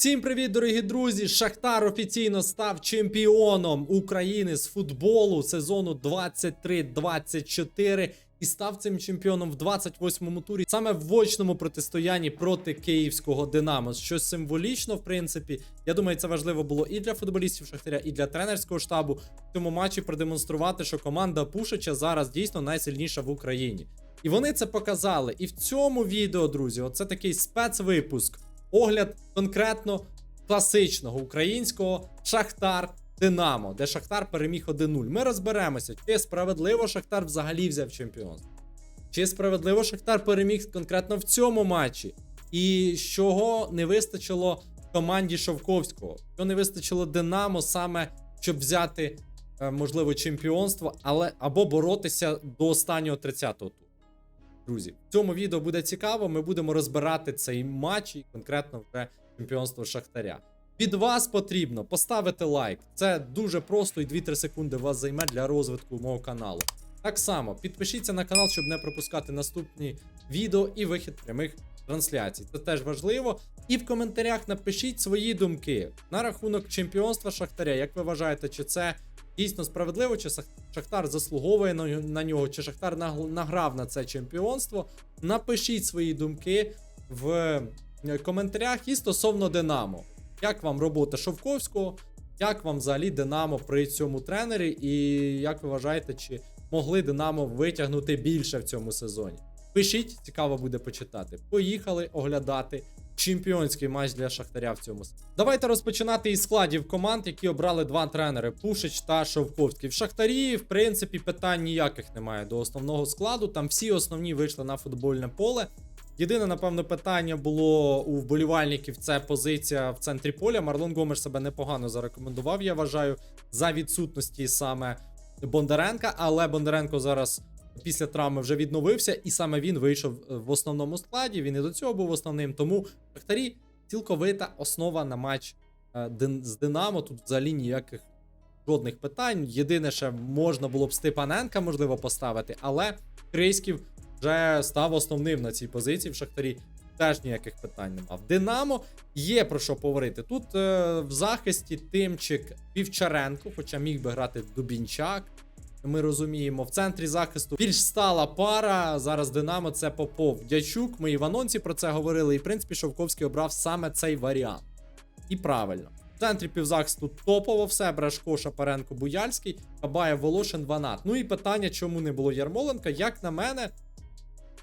Всім привіт, дорогі друзі! Шахтар офіційно став чемпіоном України з футболу сезону 23-24 і став цим чемпіоном в 28-му турі саме в очному протистоянні проти київського Динамо. Що символічно, в принципі, я думаю, це важливо було і для футболістів Шахтаря, і для тренерського штабу в цьому матчі продемонструвати, що команда Пушича зараз дійсно найсильніша в Україні. І вони це показали. І в цьому відео, друзі, оце такий спецвипуск. Огляд конкретно класичного українського Шахтар Динамо, де Шахтар переміг 1-0. Ми розберемося, чи справедливо Шахтар взагалі взяв чемпіонство. Чи справедливо Шахтар переміг конкретно в цьому матчі? І чого не вистачило команді Шовковського? Що не вистачило Динамо саме, щоб взяти, е, можливо, чемпіонство, але або боротися до останнього 30-го туру. Друзі, в цьому відео буде цікаво. Ми будемо розбирати цей матч і конкретно вже чемпіонство Шахтаря. Від вас потрібно поставити лайк. Це дуже просто і 2-3 секунди вас займе для розвитку мого каналу. Так само підпишіться на канал, щоб не пропускати наступні відео і вихід прямих трансляцій. Це теж важливо. І в коментарях напишіть свої думки на рахунок чемпіонства Шахтаря. Як ви вважаєте, чи це дійсно справедливо, чи Шахтар заслуговує на, нього, чи Шахтар награв на це чемпіонство? Напишіть свої думки в е, коментарях і стосовно Динамо. Як вам робота Шовковського? Як вам взагалі Динамо при цьому тренері? І як ви вважаєте, чи могли Динамо витягнути більше в цьому сезоні? Пишіть, цікаво буде почитати. Поїхали оглядати чемпіонський матч для Шахтаря в цьому. Давайте розпочинати із складів команд, які обрали два тренери: Пушич та Шовковський. В Шахтарі, в принципі, питань ніяких немає до основного складу. Там всі основні вийшли на футбольне поле. Єдине, напевно, питання було у вболівальників. Це позиція в центрі поля. Марлон Гомеш себе непогано зарекомендував. Я вважаю, за відсутності саме Бондаренка. Але Бондаренко зараз після травми вже відновився, і саме він вийшов е, в основному складі. Він і до цього був основним. Тому Шахтарі цілковита основа на матч е, з Динамо. Тут взагалі ніяких жодних питань. Єдине, ще можна було б Степаненка, можливо, поставити, але Крейськів вже став основним на цій позиції в Шахтарі. Теж ніяких питань нема. В Динамо є про що поговорити. Тут е, в захисті Тимчик Півчаренко, хоча міг би грати Дубінчак. Ми розуміємо, в центрі захисту більш стала пара. Зараз Динамо це Попов Дячук. Ми і в анонсі про це говорили. І в принципі Шовковський обрав саме цей варіант. І правильно. В центрі півзахисту топово все. Брашко, Шапаренко, Буяльський, Кабаєв, Волошин, Ванат. Ну і питання, чому не було Ярмоленка. Як на мене,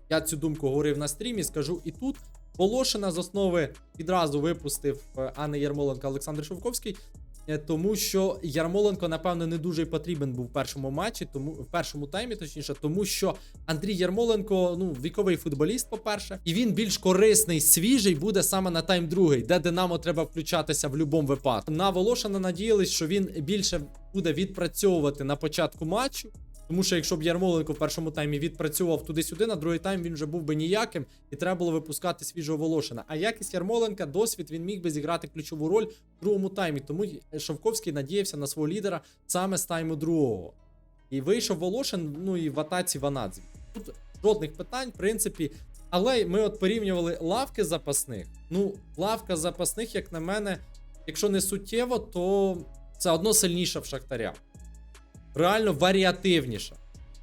я цю думку говорив на стрімі, скажу і тут. Волошина з основи відразу випустив, е, а не Ярмоленко Олександр Шовковський. Е, Тому що Ярмоленко, напевно, не дуже потрібен був в першому матчі, тому в першому таймі, точніше, тому що Андрій Ярмоленко, ну, віковий футболіст, по-перше, і він більш корисний, свіжий буде саме на тайм другий, де Динамо треба включатися в будь-якому випадку. На Волошина надіялись, що він більше буде відпрацьовувати на початку матчу. Тому що якщо б Ярмоленко в першому таймі відпрацьовував туди-сюди, на другий тайм він вже був би ніяким, і треба було випускати свіжого Волошина. А якість Ярмоленка, досвід він міг би зіграти ключову роль в другому таймі. Тому Шовковський надіявся на свого лідера саме з тайму другого. І вийшов Волошин, ну і в атаці Ванадзі. Тут жодних питань, в принципі. Але ми от порівнювали лавки запасних. Ну, лавка запасних, як на мене, якщо не суттєво, то це одно сильніша в Шахтаря реально варіативніша.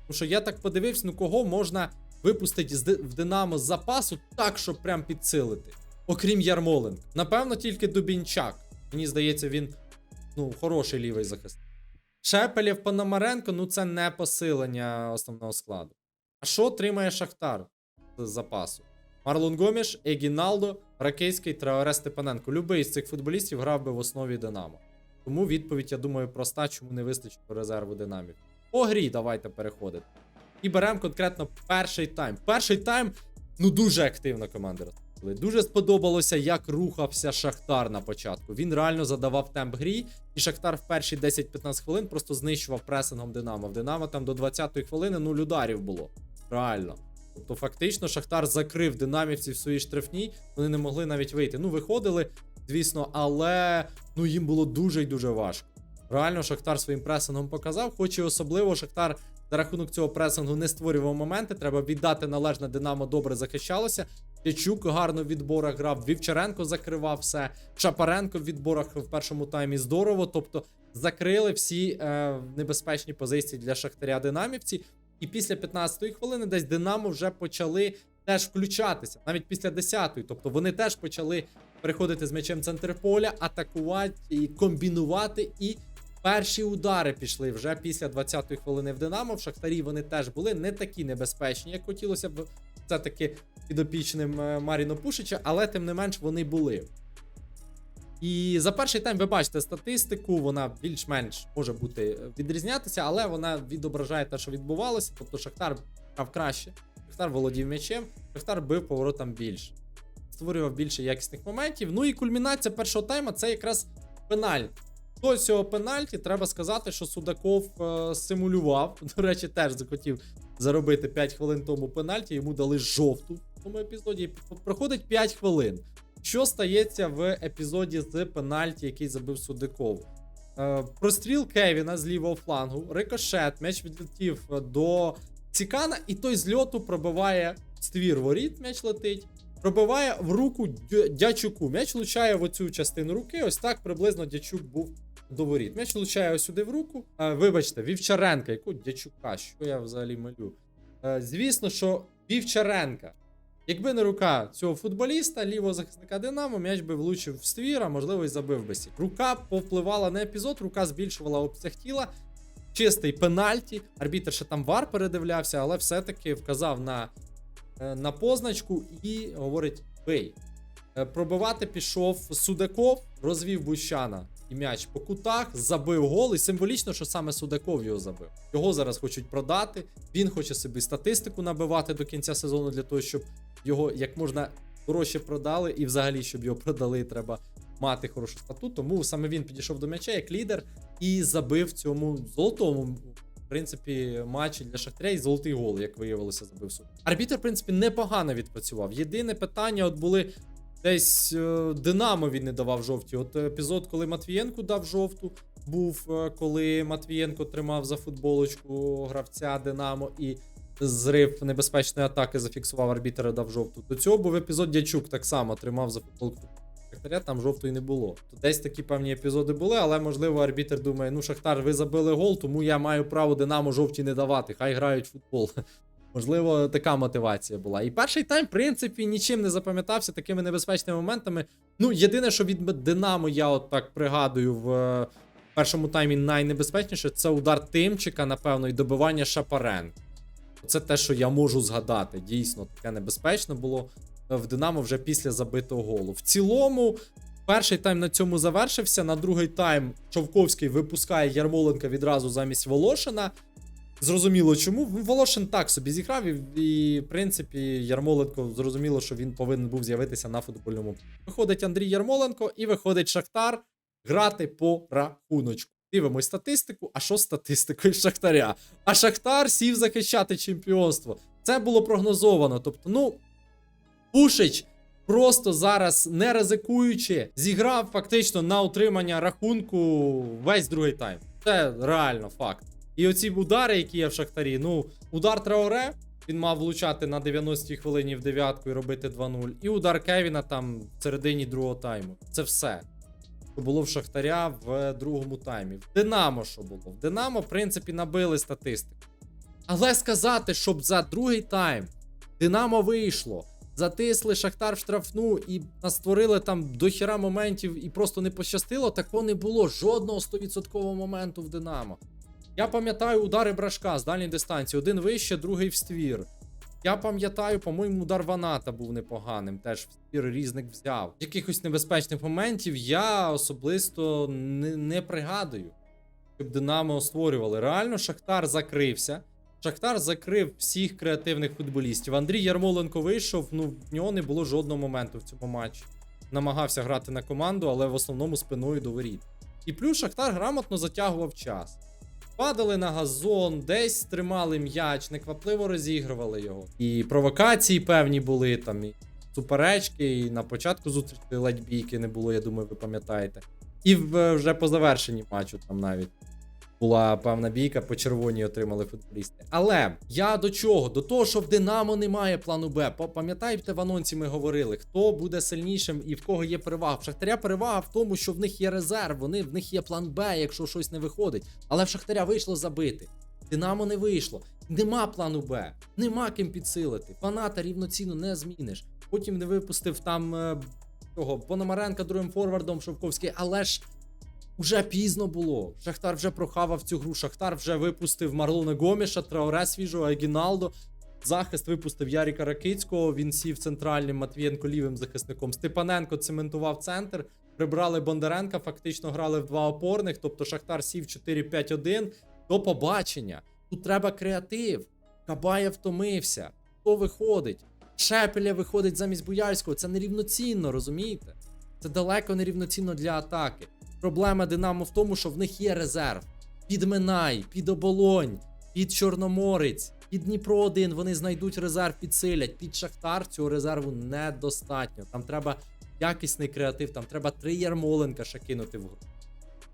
Тому що я так подивився, ну кого можна випустити в Динамо з запасу так, щоб прям підсилити. Окрім Ярмоленка. Напевно, тільки Дубінчак. Мені здається, він ну, хороший лівий захист. Шепелєв Пономаренко, ну це не посилення основного складу. А що отримає Шахтар з запасу? Марлон Гоміш, Егіналдо, Ракейський, Траоре Степаненко. Любий з цих футболістів грав би в основі Динамо. Тому відповідь, я думаю, проста, чому не вистачить резерву динамів. По грі давайте переходити. І беремо конкретно перший тайм. Перший тайм, ну дуже активно команда. Дуже сподобалося, як рухався Шахтар на початку. Він реально задавав темп грі, і Шахтар в перші 10-15 хвилин просто знищував пресингом Динамо. В Динамо там до 20-ї хвилини нуль ударів було. Реально. Тобто, фактично, Шахтар закрив динамівців в своїй штрафній, вони не могли навіть вийти. Ну, виходили, звісно, але ну їм було дуже і дуже важко. Реально, Шахтар своїм пресингом показав, хоч і особливо Шахтар за рахунок цього пресингу не створював моменти. Треба віддати належне Динамо добре захищалося. Дячук гарно в відборах грав, Вівчаренко закривав все. Шапаренко в відборах в першому таймі здорово. Тобто закрили всі е, небезпечні позиції для Шахтаря Динамівці. І після 15-ї хвилини десь Динамо вже почали теж включатися, навіть після 10-ї. Тобто вони теж почали переходити з м'ячем центр поля, атакувати і комбінувати. І перші удари пішли вже після 20-ї хвилини в Динамо. В Шахтарі вони теж були не такі небезпечні, як хотілося б це таки підопічним е, Маріно Пушича, але тим не менш вони були. І за перший тайм ви бачите статистику, вона більш-менш може бути е, відрізнятися, але вона відображає те, що відбувалося. Тобто Шахтар грав краще, Шахтар володів м'ячем, Шахтар бив поворотом більше, створював більше якісних моментів. Ну і кульмінація першого тайма це якраз пенальт. До цього пенальті треба сказати, що Судаков е, симулював. До речі, теж захотів заробити 5 хвилин тому пенальті. Йому дали жовту в тому епізоді. Проходить 5 хвилин. Що стається в епізоді з пенальті, який забив Судаков? Е, простріл Кевіна з лівого флангу, рикошет, м'яч відлетів до Цікана, і той з льоту пробиває ствір воріт, м'яч летить. Пробиває в руку Дя- дячуку. М'яч влучає в оцю частину руки. Ось так приблизно дячук був до воріт. М'яч влучає сюди в руку. Е, вибачте, Вівчаренка, яку дячука, що я взагалі малю? Е, звісно, що Вівчаренка. Якби не рука цього футболіста, лівого захисника Динамо, м'яч би влучив в ствір, а можливо і забив би сік. Рука повпливала на епізод, рука збільшувала обсяг тіла. Чистий пенальті. Арбітр ще там вар передивлявся, але все-таки вказав на, на позначку і говорить: бий. Е, Пробивати пішов Судаков, розвів Бущана і м'яч по кутах, забив гол. І символічно, що саме Судаков його забив. Його зараз хочуть продати. Він хоче собі статистику набивати до кінця сезону для того, щоб його як можна дорожче продали, і взагалі, щоб його продали, треба мати хорошу стату. Тому саме він підійшов до м'яча як лідер і забив цьому золотому. Принципі, матчі для Шахтаря і золотий гол, як виявилося, забив суд. Арбітр, в принципі, непогано відпрацював. Єдине питання: от були десь е, Динамо він не давав жовті. От епізод, коли Матвієнку дав жовту, був е, коли Матвієнко тримав за футболочку гравця Динамо і зрив небезпечної атаки зафіксував арбітер, дав жовту. До цього був епізод Дячук так само тримав за футболку Шахтаря, там жовтої не було. То десь такі певні епізоди були, але можливо арбітер думає: ну Шахтар, ви забили гол, тому я маю право Динамо жовті не давати. Хай грають в футбол. Можливо, така мотивація була. І перший тайм, в принципі, нічим не запам'ятався такими небезпечними моментами. Ну, єдине, що від Динамо, я от так пригадую в е, першому таймі найнебезпечніше, це удар Тимчика, напевно, і добивання Шапаренка. Це те, що я можу згадати. Дійсно, таке небезпечно було в Динамо вже після забитого голу. В цілому, перший тайм на цьому завершився. На другий тайм Шовковський випускає Ярмоленка відразу замість Волошина. Зрозуміло, чому. Волошин так собі зіграв, і, в принципі, Ярмоленко зрозуміло, що він повинен був з'явитися на футбольному. Виходить Андрій Ярмоленко і виходить Шахтар грати по рахуночку. Дивимось статистику. А що статистикою Шахтаря? А Шахтар сів захищати чемпіонство. Це було прогнозовано. Тобто, ну, Пушич просто зараз не ризикуючи, зіграв фактично на утримання рахунку весь другий тайм. Це реально факт. І оці удари, які є в Шахтарі, ну, удар Траоре, він мав влучати на 90-й хвилині в дев'ятку і робити 2-0. І удар Кевіна там в середині другого тайму. Це все. Що було в Шахтаря в другому таймі. В Динамо що було? В Динамо, в принципі, набили статистику. Але сказати, щоб за другий тайм Динамо вийшло, затисли Шахтар в штрафну і настворили там дохіра моментів і просто не пощастило, такого не було. Жодного 100% моменту в Динамо. Я пам'ятаю удари брашка з дальньої дистанції. Один вище, другий в ствір. Я пам'ятаю, по-моєму, удар Ваната був непоганим. Теж в ствір різник взяв. Якихось небезпечних моментів я особисто не, не пригадую, щоб Динамо створювали. Реально, Шахтар закрився. Шахтар закрив всіх креативних футболістів. Андрій Ярмоленко вийшов, ну в нього не було жодного моменту в цьому матчі. Намагався грати на команду, але в основному спиною до воріт. І плюс Шахтар грамотно затягував час. Падали на газон, десь тримали м'яч, неквапливо розігрували його. І провокації певні були там, і суперечки, і на початку зустрічі ледь бійки не було, я думаю, ви пам'ятаєте. І вже по завершенні матчу там навіть була певна бійка, по червоній отримали футболісти. Але я до чого? До того, що в Динамо немає плану Б. Пам'ятаєте, в анонсі ми говорили, хто буде сильнішим і в кого є перевага. В Шахтаря перевага в тому, що в них є резерв, вони в них є план Б, якщо щось не виходить. Але в Шахтаря вийшло забити. Динамо не вийшло. Нема плану Б, нема ким підсилити. Фаната рівноцінно не зміниш. Потім не випустив там е, того Пономаренка другим форвардом Шовковський, але ж уже пізно було. Шахтар вже прохавав цю гру. Шахтар вже випустив Марлона Гоміша, Траоре свіжого, Агіналдо. Захист випустив Яріка Ракицького. Він сів центральним Матвієнко лівим захисником. Степаненко цементував центр. Прибрали Бондаренка, фактично грали в два опорних. Тобто Шахтар сів 4-5-1. До побачення. Тут треба креатив. Кабаєв втомився. Хто виходить? Шепеля виходить замість Буяльського. Це нерівноцінно, розумієте? Це далеко нерівноцінно для атаки. Проблема Динамо в тому, що в них є резерв. Під Минай, під Оболонь, під Чорноморець, під Дніпро 1 вони знайдуть резерв, підсилять. Під Шахтар цього резерву недостатньо. Там треба якісний креатив, там треба три Ярмоленка ще кинути в гру.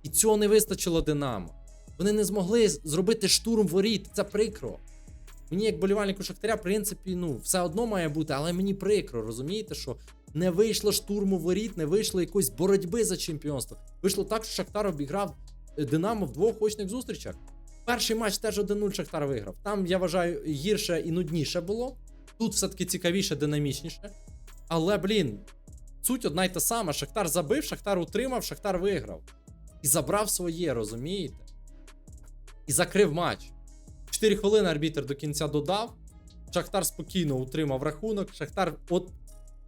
І цього не вистачило Динамо. Вони не змогли зробити штурм воріт. Це прикро. Мені, як болівальнику Шахтаря, в принципі, ну, все одно має бути, але мені прикро, розумієте, що не вийшло штурму воріт, не вийшло якоїсь боротьби за чемпіонство. Вийшло так, що Шахтар обіграв е, Динамо в двох очних зустрічах. Перший матч теж 1-0 Шахтар виграв. Там, я вважаю, гірше і нудніше було. Тут все-таки цікавіше, динамічніше. Але, блін, суть одна й та сама. Шахтар забив, Шахтар утримав, Шахтар виграв. І забрав своє, розумієте? І закрив матч. 4 хвилини арбітр до кінця додав. Шахтар спокійно утримав рахунок. Шахтар от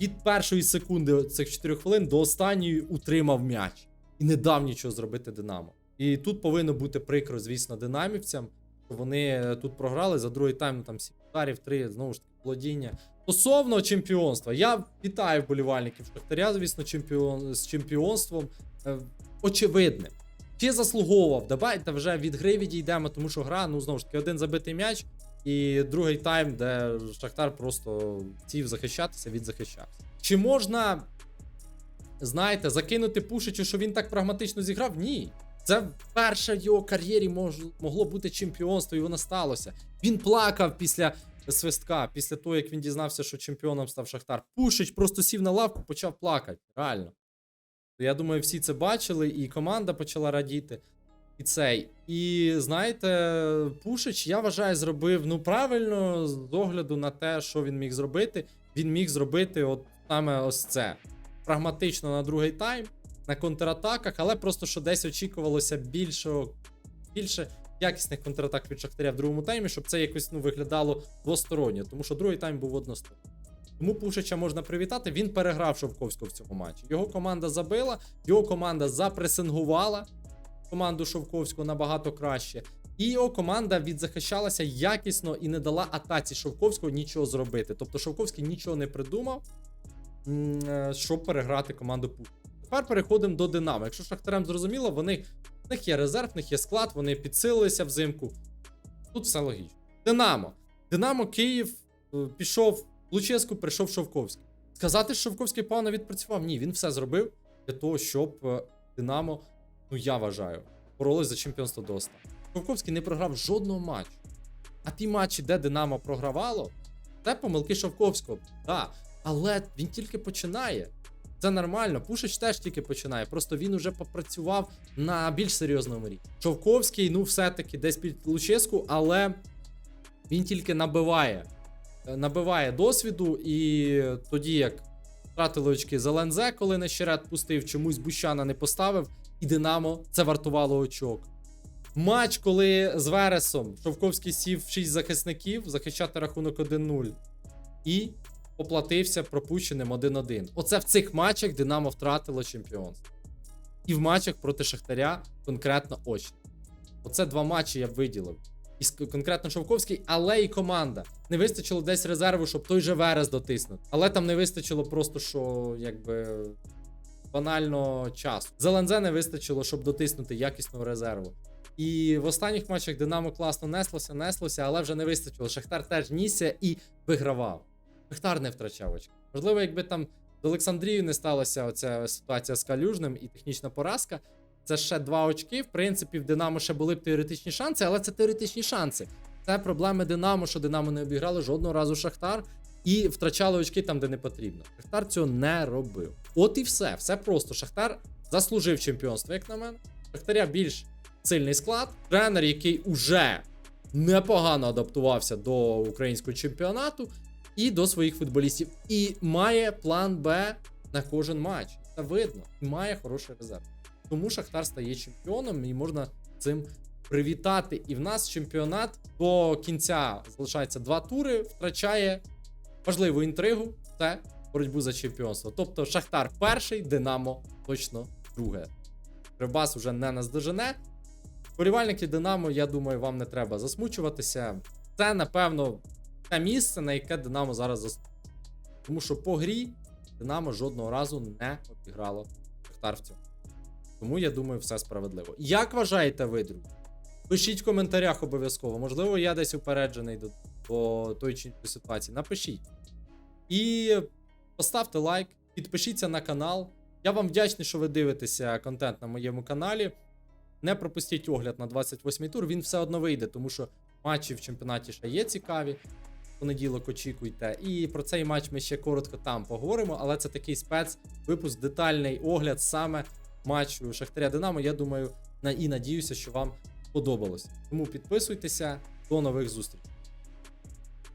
від першої секунди цих 4 хвилин до останньої утримав м'яч. І не дав нічого зробити Динамо. І тут повинно бути прикро, звісно, динамівцям. що Вони е, тут програли за другий тайм, там 7 ударів, 3, знову ж таки, володіння. Стосовно чемпіонства, я вітаю вболівальників Шахтаря, звісно, чемпіон, з чемпіонством. Е, очевидним. Чи заслуговував? Давайте вже від гри відійдемо, тому що гра, ну знову ж таки, один забитий м'яч, і другий тайм, де Шахтар просто хотів захищатися, відзахищався. Чи можна, знаєте, закинути Пушичу, що він так прагматично зіграв? Ні. Це вперше в його кар'єрі мож, могло бути чемпіонство, і воно сталося. Він плакав після свистка, після того, як він дізнався, що чемпіоном став Шахтар. Пушич просто сів на лавку, почав плакати. Реально. Я думаю, всі це бачили, і команда почала радіти. І цей. І знаєте, Пушич, я вважаю, зробив ну правильно з огляду на те, що він міг зробити. Він міг зробити от саме ось це. Прагматично на другий тайм, на контратаках, але просто що десь очікувалося більше, більше якісних контратак від Шахтаря в другому таймі, щоб це якось ну, виглядало двосторонньо, тому що другий тайм був односторонній. Тому Пушича можна привітати. Він переграв Шовковського в цьому матчі. Його команда забила, його команда запресингувала команду Шовковського набагато краще. І його команда відзахищалася якісно і не дала атаці Шовковського нічого зробити. Тобто Шовковський нічого не придумав, е, щоб переграти команду Пушича. Тепер переходимо до Динамо. Якщо Шахтарем зрозуміло, вони, в них є резерв, в них є склад, вони підсилилися взимку. Тут все логічно. Динамо. Динамо Київ е, пішов Луческу, прийшов Шовковський. Сказати, що Шовковський погано відпрацював. Ні, він все зробив для того, щоб е, Динамо, ну я вважаю, боролись за чемпіонство до останнього. Шовковський не програв жодного матчу. А ті матчі, де Динамо програвало, це помилки Шовковського. Да. Але він тільки починає. Це нормально. Пушич теж тільки починає. Просто він уже попрацював на більш серйозному рівні. Шовковський, ну, все-таки десь під Луческу, але він тільки набиває. Е, Набиває досвіду, і тоді як втратили очки Зелензе, коли Нещерет пустив, чомусь Бущана не поставив, і Динамо це вартувало очок. Матч, коли з Вересом Шовковський сів 6 захисників, захищати рахунок 1-0. І поплатився пропущеним 1-1. Оце в цих матчах Динамо втратило чемпіонство. І в матчах проти Шахтаря конкретно очі. Оце два матчі я б виділив. І конкретно Шовковський, але і команда. Не вистачило десь резерву, щоб той же Верес дотиснути. Але там не вистачило просто, що якби банально часу. Зелензе не вистачило, щоб дотиснути якісного резерву. І в останніх матчах Динамо класно неслося, неслося, але вже не вистачило. Шахтар теж нісся і вигравав. Шахтар не втрачав очки. Можливо, якби там з Олександрією не сталася оця ситуація з Калюжним і технічна поразка, Це ще два очки. В принципі, в Динамо ще були б теоретичні шанси, але це теоретичні шанси. Це проблеми Динамо, що Динамо не обіграли жодного разу Шахтар і втрачали очки там, де не потрібно. Шахтар цього не робив. От і все. Все просто. Шахтар заслужив чемпіонство, як на мене. Шахтаря більш сильний склад. Тренер, який уже непогано адаптувався до українського чемпіонату і до своїх футболістів. І має план Б на кожен матч. Це видно. І має хороший резерв. Тому Шахтар стає чемпіоном і можна цим привітати. І в нас чемпіонат до кінця залишається два тури, втрачає важливу інтригу це боротьбу за чемпіонство. Тобто Шахтар перший, Динамо точно друге. Рибас уже не наздожене. Вболівальники Динамо, я думаю, вам не треба засмучуватися. Це, напевно, те місце, на яке Динамо зараз заслуговує. Тому що по грі Динамо жодного разу не обіграло Шахтар в цьому. Тому я думаю, все справедливо. Як вважаєте ви, друзі? Пишіть в коментарях обов'язково. Можливо, я десь упереджений до, до тої чи іншої ситуації. Напишіть. І поставте лайк, підпишіться на канал. Я вам вдячний, що ви дивитеся контент на моєму каналі. Не пропустіть огляд на 28-й тур, він все одно вийде, тому що матчі в чемпіонаті ще є цікаві. Понеділок очікуйте. І про цей матч ми ще коротко там поговоримо, але це такий спецвипуск, детальний огляд саме матчу Шахтаря Динамо. Я думаю, і надіюся, що вам сподобалось. Тому підписуйтеся, до нових зустрічей.